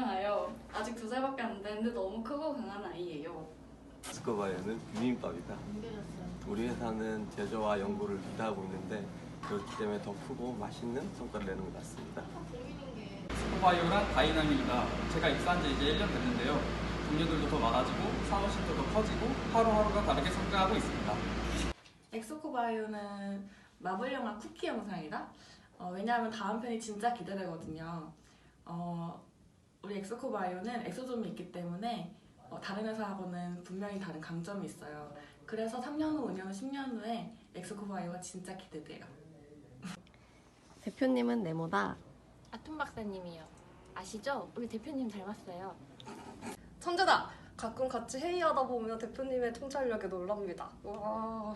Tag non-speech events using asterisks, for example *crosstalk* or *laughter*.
괜찮아요. 아직 두 살밖에 안 됐는데 너무 크고 강한 아이예요. 스코바이어는 비빔밥이다. 우리 회사는 제조와 연구를 기다하고 있는데 그렇기 때문에 더 크고 맛있는 성과를 내는 것 같습니다. 스코바이오란 다이나믹이다. 제가 입사한 지 이제 1년 됐는데요. 동료들도 더 많아지고 사무실도 더 커지고 하루하루가 다르게 성장하고 있습니다. 엑소코바이오는 마블 영화 쿠키 영상이다. 어, 왜냐하면 다음 편이 진짜 기대되거든요. 어, 우리 엑소코바이오는 엑소점이 있기 때문에 어, 다른 회사하고는 분명히 다른 강점이 있어요. 그래서 3년 후, 5년 후, 10년 후에 엑소코바이오가 진짜 기대돼요. *laughs* 대표님은 네모다. 아톰 박사님이요. 아시죠? 우리 대표님 닮았어요. 천재다! 가끔 같이 회의하다 보면 대표님의 통찰력에 놀랍니다. 와.